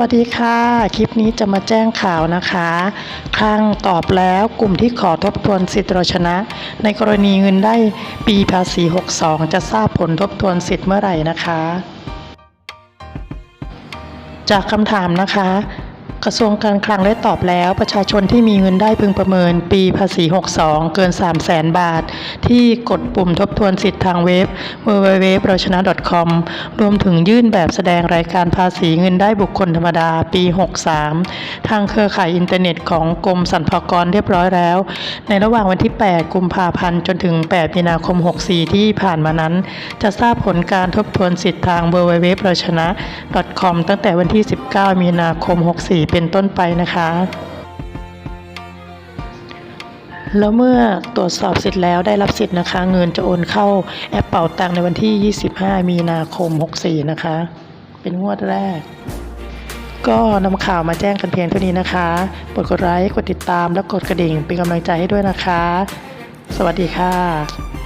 วัสดีค่ะ คลิปนี้จะมาแจ้งข่าวนะคะ ครั้งตอบแล้วกลุ่มที่ขอทบทวนสิทธิ์เราชนะ ในกรณีเงินได้ปีภาษี 62 จะทราบผลทบทวนสิทธิ์เมื่อไหร่นะคะ จากคำถามนะคะ กระทรวงการคลังได้ตอบแล้วประชาชนที่มีเงินได้พึงประเมินปีภาษี 62 เกิน 3 0 0แสนบาท ที่กดปุ่มทบทวนสิทธิ์ทางเว็บ www เราชนะ .com รวมถึงยื่นแบบแสดงรายการภาษีเงินได้บุคคลธรรมดาปี 63 ทางเครือข่ายอินเทอร์เน็ตของกรมสรรพากรเรียบร้อยแล้ว ในระหว่างวันที่ 8 กุมภาพันธ์จนถึง 8 มีนาคม 64 ที่ผ่านมานั้น จะทราบผลการทบทวนสิทธิ์ทาง www เราชนะ .com ตั้งแต่วันที่ 19 มีนาคม 64เป็นต้นไปนะคะ แล้วเมื่อตรวจสอบสิทธิ์แล้วได้รับสิทธิ์นะคะ เงินจะโอนเข้าแอปเป่าตังในวันที่ 25 มีนาคม 64 นะคะ เป็นงวดแรก ก็นำข่าวมาแจ้งกันเพียงเท่านี้นะคะกดกดไลค์กดติดตามและกดกระดิ่งเป็นกำลังใจให้ด้วยนะคะ สวัสดีค่ะ